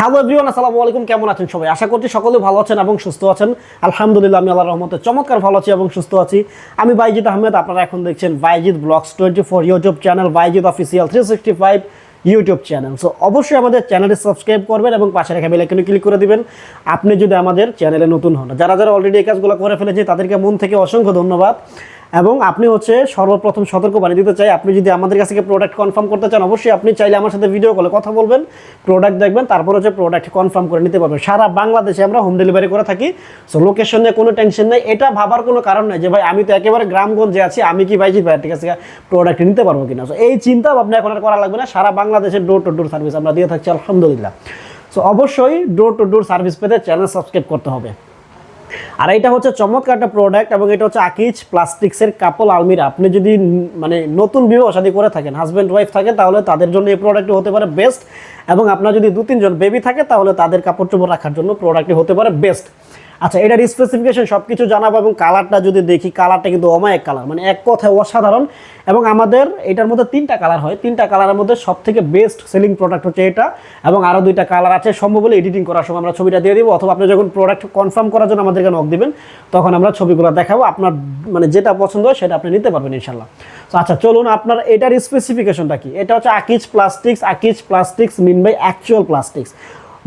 Hello everyone আসসালামু আলাইকুম। কেমন আছেন সবাই? আশা করছি সকলে ভালো আছেন এবং সুস্থ আছেন। আলহামদুলিল্লাহ, আমি আল্লাহর রহমতে চমৎকার ভালো আছি এবং সুস্থ আছি। আমি বাইজিদ আহমেদ, আপনারা এখন দেখছেন Bayzid vlogs twenty four YouTube channel Bayzid official three sixty five YouTube channel so অবশ্যই আমাদের চ্যানেলটি সাবস্ক্রাইব করবেন এবং পাশে রেখে বেলাইকনে ক্লিক করে দিবেন। আপনি যদি আমাদের চ্যানেলে নতুন হন, যারা যারা অলরেডি এই কাজগুলো করে ফেলেছে তাদেরকে মন থেকে অসংখ্য ধন্যবাদ। এবং আপনি হচ্ছে সর্বপ্রথম সতর্ক বানিয়ে দিতে চাই। আপনি যদি আমাদের কাছ থেকে প্রোডাক্ট কনফার্ম করতে চান, অবশ্যই আপনি চাইলে আমার সাথে ভিডিও কলে কথা বলবেন প্রোডাক্ট দেখবেন, তারপর হচ্ছে প্রোডাক্ট কনফার্ম করে নিতে পারবেন। সারা বাংলাদেশে আমরা হোম ডেলিভারি করে থাকি সো লোকেশন নিয়ে কোনো টেনশন নেই। এটা ভাবার কোনো কারণ নেই যে, ভাই, আমি তো একেবারে গ্রামগঞ্জে আছি, আমি কি ভাইজি ভাই ঠিক আছে প্রোডাক্ট নিতে পারব কিনা? সো এই চিন্তা আপনি এখন আর করা লাগবে না। সারা বাংলাদেশের ডোর টু ডোর সার্ভিস আমরা দিয়ে থাকছি, আলহামদুলিল্লাহ। সো অবশ্যই ডোর টু ডোর সার্ভিস পেতে চ্যানেল সাবস্ক্রাইব করতে হবে। আর এটা হচ্ছে চমৎকার একটা প্রোডাক্ট এবং এটা হচ্ছে আকিজ প্লাস্টিক্সের কাপল আলমিরা। আপনি যদি মানে নতুন বিবাহ শাদী করে থাকেন হাজব্যান্ড ওয়াইফ থাকে তাহলে তাদের জন্য এই প্রোডাক্টটি হতে পারে বেস্ট এবং আপনার যদি দু তিনজন বেবি থাকে, তাহলে তাদের কাপড় চোপড় রাখার জন্য প্রোডাক্টটি হতে পারে বেস্ট আচ্ছা এটার স্পেসিফিকেশন সব কিছু জানাব এবং কালারটা যদি দেখি কালারটা কিন্তু অমায়িক কালার মানে এক কথায় অসাধারণ। এবং আমাদের এটার মধ্যে তিনটা কালার হয়। তিনটা কালারের মধ্যে সব থেকে বেস্ট সেলিং প্রোডাক্ট হচ্ছে এটা এবং আরও দুইটা কালার আছে। সম্ভব হলে এডিটিং করার সময় আমরা ছবিটা দিয়ে দিব অথবা আপনি যখন প্রোডাক্ট কনফার্ম করার জন্য আমাদেরকে নক দিবেন, তখন আমরা ছবিগুলো দেখাবো। আপনার মানে যেটা পছন্দ হয় সেটা আপনি নিতে পারবেন ইনশাল্লাহ তো আচ্ছা চলুন আপনার এটার স্পেসিফিকেশনটা কি? এটা হচ্ছে Akij plastics Akij plastics mean by actual plastics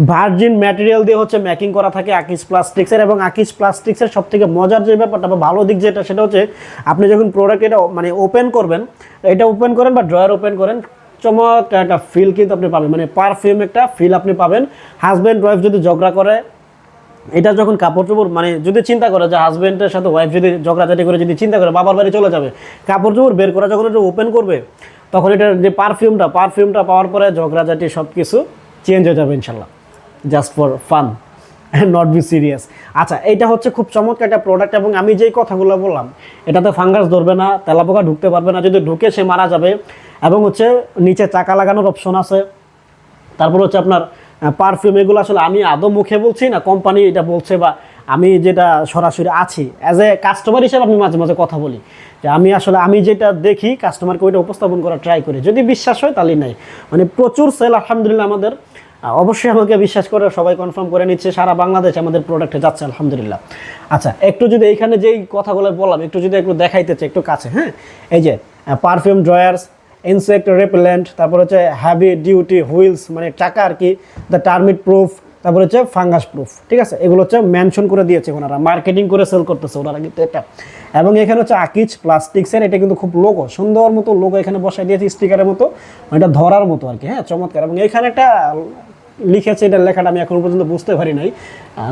virgin material দিয়ে হচ্ছে ম্যাকিং করা থাকে আকিজ প্লাস্টিক্সের এবং আকিজ প্লাস্টিক্সের সব থেকে মজার যে ব্যাপারটা বা ভালো দিক যেটা, সেটা হচ্ছে আপনি যখন প্রোডাক্ট এটা মানে ওপেন করবেন, এটা ওপেন করেন বা ড্রয়ার ওপেন করেন চমক একটা ফিল কিন্তু আপনি পাবেন। মানে পারফিউম একটা ফিল আপনি পাবেন। হাজব্যান্ড ওয়াইফ যদি ঝগড়া করে, এটা যখন কাপড় চোপড় মানে যদি চিন্তা করে যে হাজব্যান্ডের সাথে ওয়াইফ যদি ঝগড়াঝাটি করে যদি চিন্তা করে, বাবার বাড়ি চলে যাবে, কাপড় চোপড় বের করা যখন এটা ওপেন করবে, তখন এটার যে পারফিউমটা পারফিউমটা পাওয়ার পরে ঝগড়াঝাটি সব কিছু চেঞ্জ হয়ে যাবে ইনশাল্লাহ। Just for fun not be serious আচ্ছা এটা হচ্ছে খুব চমৎকার একটা প্রোডাক্ট এবং আমি যেই কথাগুলো বললাম, এটাতে ফাঙ্গাস ধরবে না, তেলাপোকা ঢুকতে পারবে না, যদি ঢুকে সে মারা যাবে। এবং হচ্ছে নিচে চাকা লাগানোর অপশন আছে। তারপর হচ্ছে আপনার পারফিউম এগুলো আসলে আমি আদৌ মুখে বলছি না কোম্পানি এটা বলছে বা আমি যেটা সরাসরি আছি। অ্যাজ এ কাস্টমার হিসেবে আমি মাঝে মাঝে কথা বলি, যে আমি আসলে আমি যেটা দেখি কাস্টমারকে ওইটা উপস্থাপন করার ট্রাই করি। যদি বিশ্বাস হয় তাহলে নাই। মানে প্রচুর সেল আলহামদুলিল্লাহ আমাদের অবশ্যই আমাকে বিশ্বাস করে, সবাই কনফার্ম করে নিচ্ছে, সারা বাংলাদেশ আমাদের প্রোডাক্টে যাচ্ছে, আলহামদুলিল্লাহ। আচ্ছা একটু যদি এইখানে যেই কথাগুলো বললাম, একটু যদি একটু দেখাইতে চাই, একটু কাছে হ্যাঁ? এই যে পারফিউম ড্রয়ার্স ইনসেক্ট রেপেলেন্ট তারপর হচ্ছে হ্যাভি ডিউটি হুইলস মানে টাকা আর কি দ্য টার্মিট প্রুফ তারপর হচ্ছে ফাঙ্গাস প্রুফ ঠিক আছে? এগুলো হচ্ছে মেনশন করে দিয়েছে ওনারা মার্কেটিং করে সেল করতেছে ওনারা কিন্তু এটা। এবং এখানে হচ্ছে আকিজ প্লাস্টিক্সের এটা কিন্তু খুব লোগো সুন্দর মতো লোগো এখানে বসাই দিয়েছে স্টিকারের মতো এটা ধরার মতো আর কি হ্যাঁ চমৎকার। এবং এখানে একটা লিখেছে এটা লেখাটা আমি এখনও পর্যন্ত বুঝতে পারি নাই।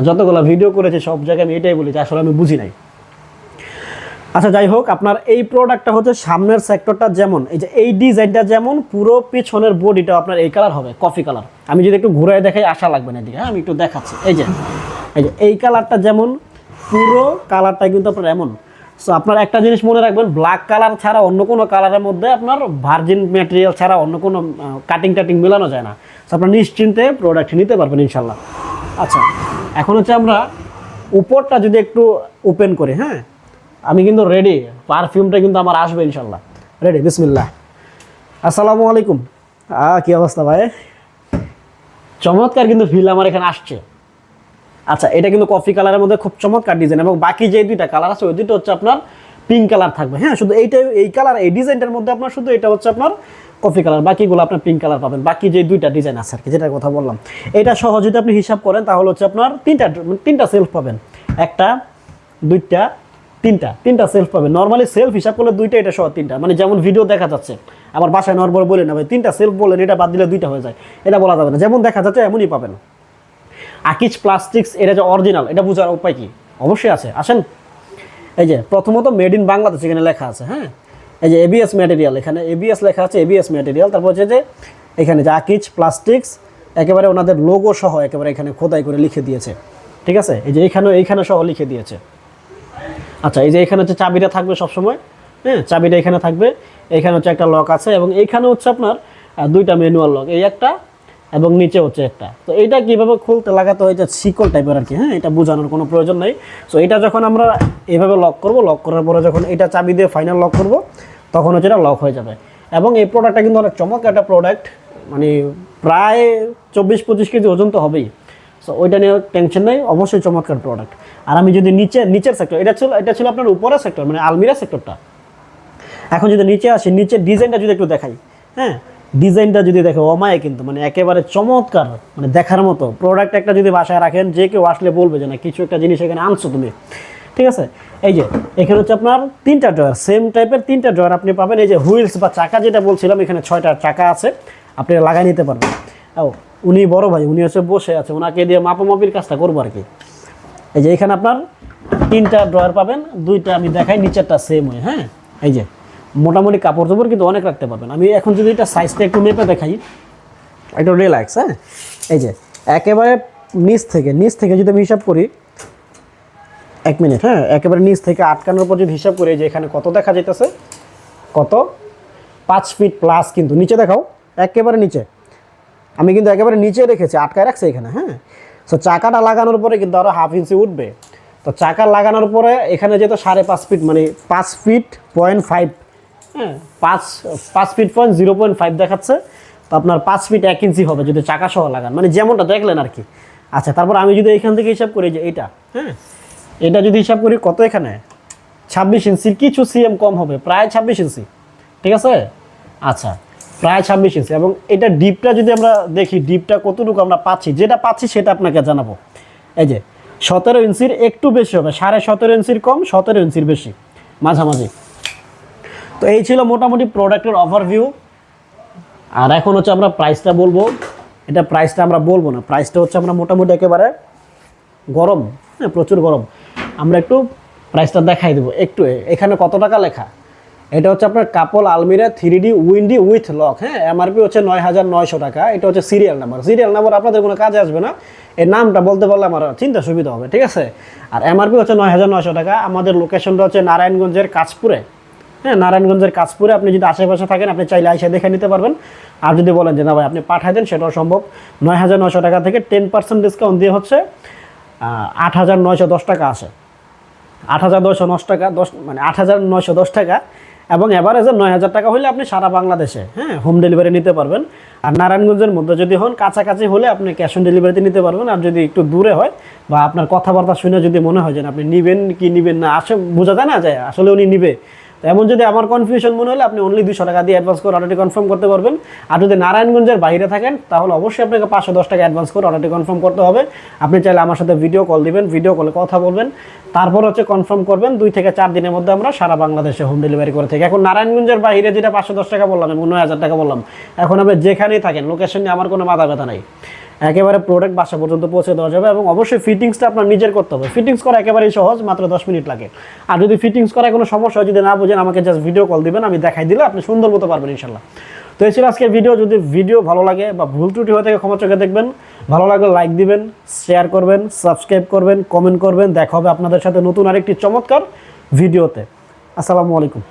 যতগুলো ভিডিও করেছে, সব জায়গায় আমি এটাই বলেছি আসলে আমি বুঝি নাই। আচ্ছা যাই হোক, আপনার এই প্রোডাক্টটা হচ্ছে সামনের সেক্টরটা যেমন, এই যে এই ডিজাইনটা যেমন, পুরো পিছনের বডিটা আপনার এই কালার হবে কফি কালার আমি যদি একটু ঘুরে দেখাই, আশা লাগবে না এদিকে হ্যাঁ আমি একটু দেখাচ্ছি। এই যে এই যে, এই কালারটা যেমন, পুরো কালারটা কিন্তু আপনার এমন। সো আপনার একটা জিনিস মনে রাখবেন ব্ল্যাক কালার ছাড়া অন্য কোনো কালারের মধ্যে আপনার ভার্জিন ম্যাটেরিয়াল ছাড়া অন্য কোনো কাটিং টাটিং মেলানো যায় না। সো আপনার নিশ্চিন্তে প্রোডাক্ট নিতে পারবেন, ইনশাল্লাহ। আচ্ছা এখন হচ্ছে আমরা উপরটা যদি একটু ওপেন করি হ্যাঁ আমি কিন্তু রেডি পারফিউমটা কিন্তু আমার আসবে ইনশাল্লাহ রেডি বিসমিল্লাহ। আসসালামু আলাইকুম। কি অবস্থা ভাই? চমৎকার কিন্তু ফিল আমার এখানে আসছে। আচ্ছা এটা কিন্তু কফি কালারের মধ্যে খুব চমৎকার ডিজাইন এবং বাকি যে দুইটা কালার আছে, ওই দুটো হচ্ছে আপনার পিঙ্ক কালার থাকবে। হ্যাঁ শুধু এইটা এই কালার এই ডিজাইনটার মধ্যে আপনার শুধু এটা হচ্ছে আপনার কফি কালার বাকিগুলো আপনার পিঙ্ক কালার পাবেন। বাকি যে দুইটা ডিজাইন আছে আর কি, যেটার কথা বললাম। এটা সহ যদি আপনি হিসাব করেন, তাহলে হচ্ছে আপনার তিনটা তিনটা সেলফ পাবেন। একটা, দুইটা তিনটা তিনটা সেলফ পাবেন নর্মালি সেলফ হিসাব করলে দুইটা, এটা সহ তিনটা। মানে যেমন ভিডিও দেখা যাচ্ছে আমার বাসায় নর্মাল বলে না ভাই, তিনটা সেলফ বলেন, এটা বাদ দিলে দুইটা হয়ে যায়। এটা বলা যাবে না। যেমন দেখা যাচ্ছে, এমনই পাবেন। আকিজ প্লাস্টিক্স এটা যে অরিজিনাল এটা বোঝার উপায় কি? অবশ্যই আছে। আসেন, এই যে প্রথমত মেড ইন বাংলাদেশ এখানে লেখা আছে হ্যাঁ? এই যে এবিএস ম্যাটেরিয়াল এখানে এবিএস লেখা আছে এবিএস ম্যাটেরিয়াল তারপর হচ্ছে যে, এখানে যে আকিজ প্লাস্টিক্স একেবারে ওনাদের লোগো সহ একেবারে এখানে খোদাই করে লিখে দিয়েছে। ঠিক আছে? এই যে এইখানেও এইখানে সহ লিখে দিয়েছে। আচ্ছা এই যে এখানে হচ্ছে চাবিটা থাকবে সবসময় হ্যাঁ চাবিটা এখানে থাকবে, এখানে হচ্ছে একটা লক আছে এবং এইখানে হচ্ছে আপনার দুইটা ম্যানুয়াল লক, এই একটা এবং নিচে হচ্ছে একটা। তো এইটা কীভাবে খুলতে লাগাতে হয়, এটা শিকল টাইপের আর কি হ্যাঁ এটা বোঝানোর কোনো প্রয়োজন নেই। সো এটা যখন আমরা এভাবে লক করব, লক করার পরে যখন এটা চাবি দিয়ে ফাইনাল লক করব, তখন হচ্ছে এটা লক হয়ে যাবে। এবং এই প্রোডাক্টটা কিন্তু অনেক চমক একটা প্রোডাক্ট মানে প্রায় চব্বিশ পঁচিশ কেজি ওজন তো হবেই। সো ওইটা নিয়ে টেনশন নেই, অবশ্যই চমৎকার প্রোডাক্ট আর আমি যদি নিচে নিচের সেক্টর এটা ছিল এটা ছিল আপনার উপরের সেক্টর মানে আলমিরা সেক্টরটা এখন যদি নিচে আসি, নিচের ডিজাইনটা যদি একটু দেখাই হ্যাঁ? ডিজাইনটা যদি দেখো অমায় কিন্তু মানে একেবারে চমৎকার মানে দেখার মতো। প্রোডাক্ট একটা যদি বাসায় রাখেন, যে কেউ আসলে বলবে যে, না, কিছু একটা জিনিস এখানে আনছো তুমি। ঠিক আছে? এই যে, এখানে হচ্ছে আপনার তিনটা ড্রয়ার সেম টাইপের তিনটা ড্রয়ার আপনি পাবেন। এই যে হুইলস বা চাকা যেটা বলছিলাম, এখানে ছয়টা চাকা আছে, আপনি লাগাই নিতে পারবেন। ও উনি বড় ভাই, উনি হচ্ছে বসে আছে ওনাকে দিয়ে মাপামাপির কাজটা করব আর কি। এই যে এখানে আপনার তিনটা ড্রয়ার পাবেন, দুইটা আমি দেখাই, নিচেরটা সেম হয় হ্যাঁ? এই যে, মোটামুটি কাপড় চোপড় কিন্তু অনেক রাখতে পারবেন। আমি এখন যদি এটা সাইজটা একটু মেপে দেখাই, একটু রিল্যাক্স হ্যাঁ? এই যে, একেবারে নিচ থেকে নিচ থেকে যদি আমি হিসাব করি, এক মিনিট হ্যাঁ? একেবারে নিচ থেকে আটকানোর পর যদি হিসাব করি যে এখানে কত দেখা যেতেছে কত? পাঁচ ফিট প্লাস কিন্তু, নিচে দেখাও, একেবারে নিচে। আমি কিন্তু একেবারে নিচে রেখেছি, আটকায় রাখছি এখানে হ্যাঁ? সো চাকাটা লাগানোর পরে কিন্তু আরও হাফ ইঞ্চি উঠবে। তো চাকা লাগানোর পরে এখানে যেহেতু সাড়ে পাঁচ ফিট মানে পাঁচ ফিট পয়েন্ট ফাইভ হ্যাঁ পাঁচ পাঁচ feet point zero point five দেখাচ্ছে, তো আপনার পাঁচ ফিট এক ইঞ্চি হবে যদি চাকা সহ লাগান। মানে যেমনটা দেখলেন আর কি। আচ্ছা তারপর আমি যদি এখান থেকে হিসাব করি যে এটা হ্যাঁ এটা যদি হিসাব করি কত এখানে? ছাব্বিশ ইঞ্চির কিছু সিএম কম হবে, প্রায় ছাব্বিশ ইঞ্চি ঠিক আছে? আচ্ছা প্রায় ছাব্বিশ ইঞ্চি এবং এটা ডিপটা যদি আমরা দেখি, ডিপটা কতটুকু আমরা পাচ্ছি, যেটা পাচ্ছি সেটা আপনাকে জানাব। এই যে, সতেরো ইঞ্চির একটু বেশি হবে, সাড়ে সতেরো ইঞ্চির কম, সতেরো ইঞ্চির বেশি, মাঝামাঝি। তো এই ছিল মোটামুটি প্রোডাক্টের ওভারভিউ আর এখন হচ্ছে আমরা প্রাইসটা বলব। এটা প্রাইসটা আমরা বলব না প্রাইসটা হচ্ছে আমরা মোটামুটি একেবারে গরম হ্যাঁ প্রচুর গরম। আমরা একটু প্রাইসটা দেখাই দেবো। একটু, এখানে কত টাকা লেখা? এটা হচ্ছে আপনার কাপল আলমিরা three D windy with lock হ্যাঁ? এমআরপি হচ্ছে নয় হাজার নয়শো টাকা। এটা হচ্ছে সিরিয়াল নাম্বার সিরিয়াল নাম্বার আপনাদের কোনো কাজে আসবে না। এর নামটা বলতে পারলে আমার চিন্তা সুবিধা হবে, ঠিক আছে? আর এমআরপি হচ্ছে নয় হাজার নয়শো টাকা। আমাদের লোকেশনটা হচ্ছে নারায়ণগঞ্জের কাজপুরে হ্যাঁ নারায়ণগঞ্জের কাজপুরে আপনি যদি আশেপাশে থাকেন, আপনি চাইলে আইসা দেখে নিতে পারবেন। আর যদি বলেন যে, না ভাই, আপনি পাঠাই দেন, সেটাও সম্ভব। নয় হাজার নয়শো টাকা থেকে টেন পার্সেন্ট ডিসকাউন্ট দিয়ে হচ্ছে আট হাজার নয়শো দশ টাকা আসে। আট হাজার নয়শো দশ টাকা, দশ মানে আট হাজার নয়শো দশ টাকা। এবং অ্যাভারেজে নয় হাজার টাকা হলে আপনি সারা বাংলাদেশে হ্যাঁ হোম ডেলিভারি নিতে পারবেন। আর নারায়ণগঞ্জের মধ্যে যদি হন, কাছাকাছি হলে আপনি ক্যাশ অন ডেলিভারিতে নিতে পারবেন। আর যদি একটু দূরে হয় বা আপনার কথাবার্তা শুনে যদি মনে হয় যে আপনি নিবেন কি নিবেন না, আসে, বোঝা যায় না যায় আসলে উনি নিবে। তো এমন যদি আমার কনফিউশন মনে হলে আপনি অনলি দুশো টাকা দিয়ে অ্যাডভান্স করে অর্ডারটি কনফার্ম করতে পারবেন। আর যদি নারায়ণগঞ্জের বাইরে থাকেন, তাহলে অবশ্যই আপনাকে পাঁচশো দশ টাকা অ্যাডভান্স করে অর্ডারটি কনফার্ম করতে হবে। আপনি চাইলে আমার সাথে ভিডিও কল দিবেন ভিডিও কলে কথা বলবেন। তারপর হচ্ছে কনফার্ম করবেন, দুই থেকে চার দিনের মধ্যে আমরা সারা বাংলাদেশে হোম ডেলিভারি করে থাকি। এখন নারায়ণগঞ্জের বাইরে যেটা পাঁচশো দশ টাকা বললাম, এবং নয় হাজার টাকা বললাম, এখন আপনি যেখানেই থাকেন লোকেশন নিয়ে আমার কোনো মাথা ব্যথা নাই। একেবারে প্রোডাক্ট বাসা পর্যন্ত পৌঁছে দেওয়া যাবে এবং অবশ্যই ফিটিংসটা আপনার নিজের করতে হবে। ফিটিংস করা একেবারেই সহজ, মাত্র দশ মিনিট লাগে। আর যদি ফিটিংস করার কোনো সমস্যা হয়, যদি না বুঝেন, আমাকে জাস্ট ভিডিও কল দিবেন, আমি দেখাই দিলে আপনি সুন্দর মতো পারবেন ইনশাল্লাহ। তো এই ছিল আজকের ভিডিও যদি ভিডিও ভালো লাগে বা ভুল ত্রুটি হয়ে থাকে, ক্ষমা চোখে দেখবেন। ভালো লাগলে লাইক দিবেন শেয়ার করবেন সাবস্ক্রাইব করবেন কমেন্ট করবেন। দেখা হবে আপনাদের সাথে নতুন আরেকটি চমৎকার ভিডিওতে আসসালামু আলাইকুম।